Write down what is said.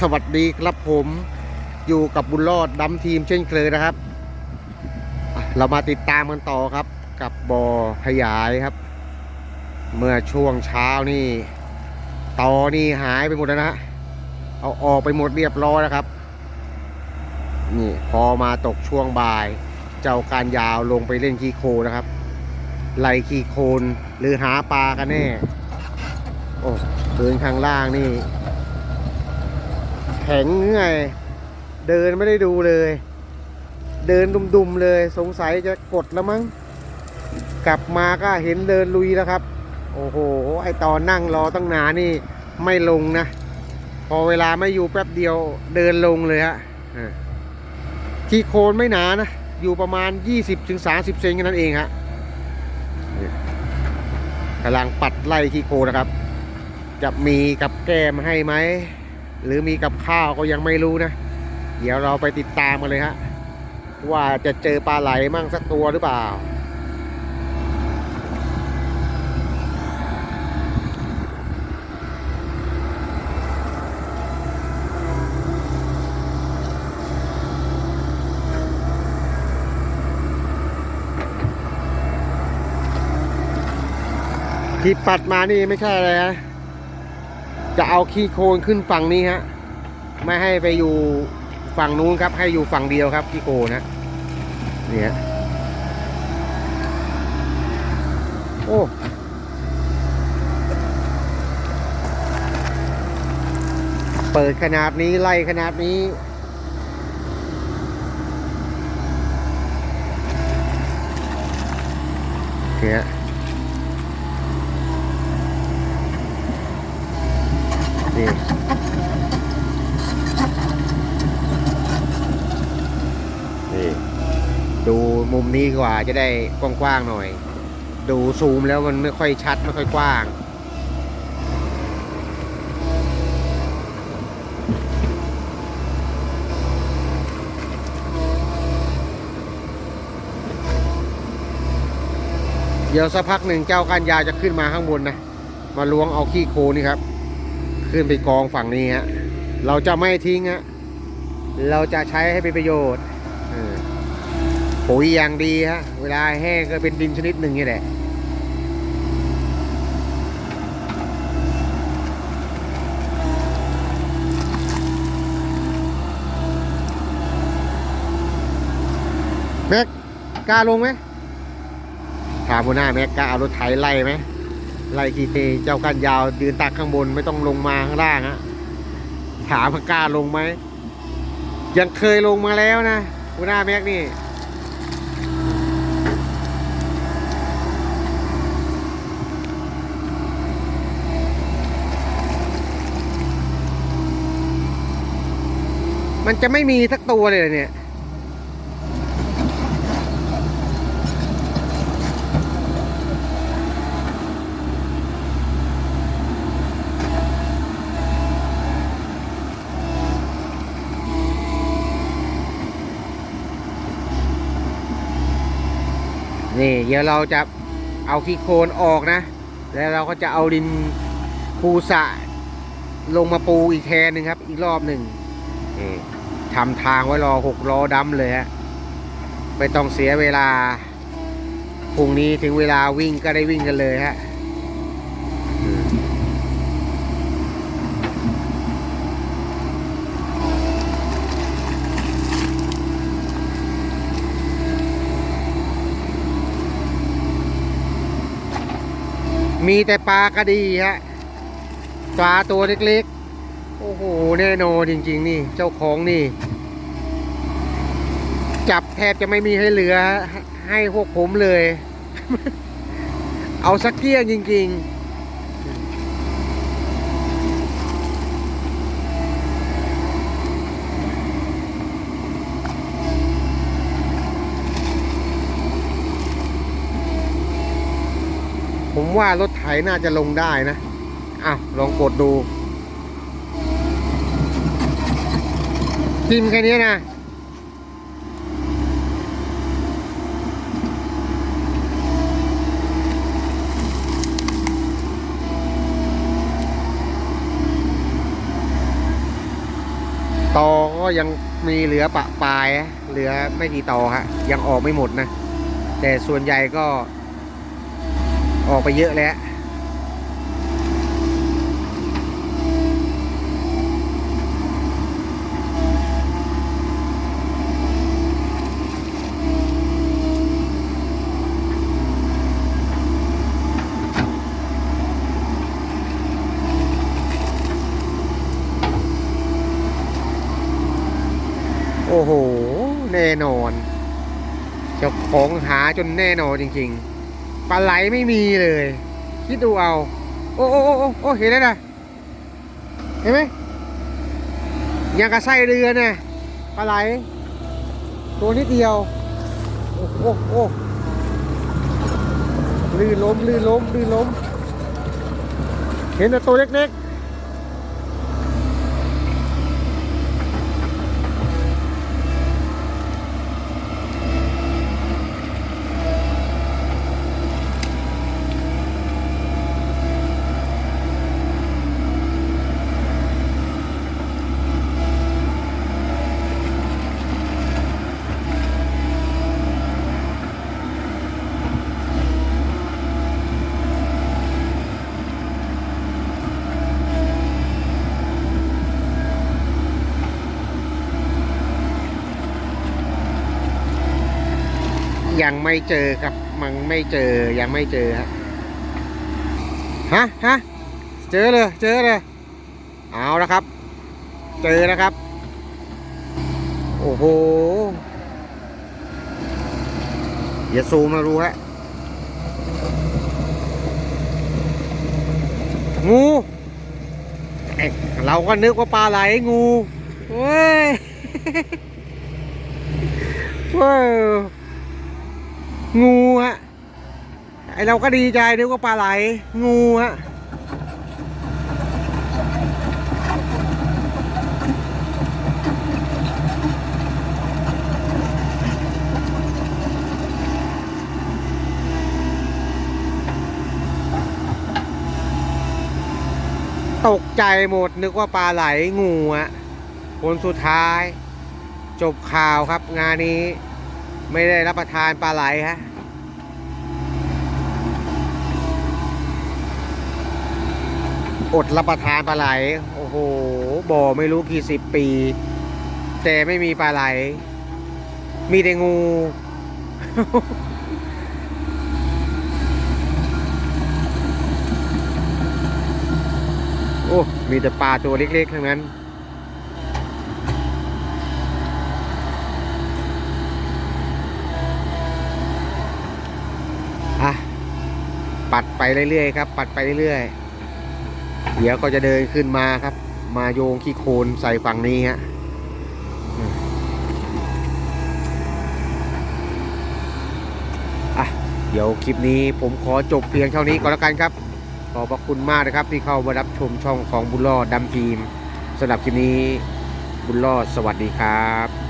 สวัสดีครับผมอยู่กับบุญรอดดำทีมเช่นเคยนะครับ เรามาติดตามกันต่อครับ กับบ่อขยายครับ เมื่อช่วงเช้านี่ตอนี่หายไปหมดแล้วนะเอาออกไปหมดเรียบร้อยแล้วครับ นี่พอมาตกช่วงบ่าย เจ้าการยาวลงไปเล่นขี้โคนะครับ ไล่ขี้โคนหรือหาปลากันแน่ โอ้เดินข้างล่างนี่ แข็งไงเดินไม่ได้ดูเลย เดินดุมๆเลย สงสัยจะกดแล้วมั้ง กลับมาก็เห็นเดินลุยแล้วครับ โอ้โห ไอตอนนั่งรอตั้งนานนี่ไม่ลงนะ พอเวลาไม่อยู่แป๊บเดียวเดินลงเลยฮะที่โคนไม่หนานะ อยู่ประมาณ 20-30 เซนแค่นั้นเองฮะกำลังปัดไล่ที่โคนนะครับ จะมีกับแก้มให้ไหม หรือมีกับข้าวก็ยังไม่รู้นะ เดี๋ยวเราไปติดตามกันเลยฮะ ว่าจะเจอปลาไหลมั่งสักตัวหรือเปล่า ที่ปัดมานี่ไม่ใช่อะไรฮะ จะเอาขี้โคลนขึ้นฝั่งนี้ฮะไม่ให้ไปอยู่ฝั่งนู้นครับ ให้อยู่ฝั่งเดียวครับขี้โคลนนะเนี่ยโอ้เปิดขนาดนี้ไล่ขนาดนี้ เนี่ย นี่นี่ดูมุมนี้กว่าจะได้กว้างๆหน่อย ดูซูมแล้วมันไม่ค่อยชัดไม่ค่อยกว้างเดี๋ยวสักพักหนึ่งเจ้ากันยาจะขึ้นมาข้างบนนะ มาล้วงเอาขี้โคนี่ครับ ขึ้นไปกองฝั่งนี้ฮะเราจะไม่ทิ้งฮะเราจะใช้ให้เป็นประโยชน์ปุ๋ยอย่างดีฮะเวลาแห้งก็เป็นดินชนิดหนึ่งนี่แหละแม็กกล้าลงไหมถามหัวหน้าแม็กกล้าเอารถไถไล่ไหม ไล่ขี่เทเจ้ากันยาวยืนตักข้างบนไม่ต้องลงมาข้างล่างฮะถามว่ากล้าลงไหมยังเคยลงมาแล้วนะหัวหน้าแม็กนี่มันจะไม่มีสักตัวเลยเนี่ย นี่เดี๋ยวเราจะเอาขี้โคลนออกนะ แล้วเราก็จะเอาดินปูสะลงมาปูอีกแทนหนึ่งครับ อีกรอบหนึ่งทำทางไว้รอหกล้อดำเลยฮะไม่ต้องเสียเวลาพรุ่งนี้ถึงเวลาวิ่งก็ได้วิ่งกันเลยฮะ มีแต่ปลากระดีฮะปลาตัวเล็กๆ โอ้โห แน่นอนจริงๆ นี่ เจ้าของนี่ จับแทบจะไม่มีให้เหลือให้พวกผมเลย เอาสักเกี้ยงจริง ๆ ผมว่ารถไถน่าจะลงได้นะอ้าวลองกดดูพิมแค่นี้นะตอก็ยังมีเหลือปะปลาย เหลือไม่กี่ตอฮะ ยังออกไม่หมดนะ แต่ส่วนใหญ่ก็ ออกไปเยอะแล้วโอ้โห แน่นอน เจ้าของหาจนแน่นอนจริง ๆ ปลาไหลไม่มีเลย คิดดูเอา โอ้โอ้โอ้โอ้เห็นแล้วนะเห็นไหมยังกระไส้เรือเนี่ยปลาไหล ตัวนิดเดียว โอ้โอ้โอ้ลื่นล้มลื่นล้มลื่นล้ม เห็นแต่ตัวเล็กๆ ยังไม่เจอครับ มันไม่เจอยังไม่เจอฮะฮะฮะเจอเลยเจอเลยเอาแล้วครับ เจอแล้วครับ โอ้โหอย่าซูมมาดูฮะงูเอ๊ะเราก็นึกว่าปลาไหลงูเว้ยเว้ย งูฮะ ไอเราก็ดีใจนึกว่าปลาไหล งูฮะ ตกใจหมดนึกว่าปลาไหลงูฮะคนสุดท้าย จบข่าวครับงานนี้ ไม่ได้รับประทานปลาไหลฮะอดรับประทานปลาไหล โอ้โห บ่อไม่รู้กี่สิบปี แต่ไม่มีปลาไหล มีแต่งู โอ้ มีแต่ปลาตัวเล็กๆทั้งนั้น ปัดไปเรื่อยๆครับ ปัดไปเรื่อยๆ เดี๋ยวก็จะเดินขึ้นมาครับ มาโยงขี้โคลนใส่ฝั่งนี้ฮะอะเดี๋ยวคลิปนี้ผมขอจบเพียงเท่านี้ก่อนแล้วกันครับ ขอบพระคุณมากนะครับ ที่เข้ามารับชมช่องของบุญรอดดำทีมสำหรับคลิปนี้บุญรอดสวัสดีครับ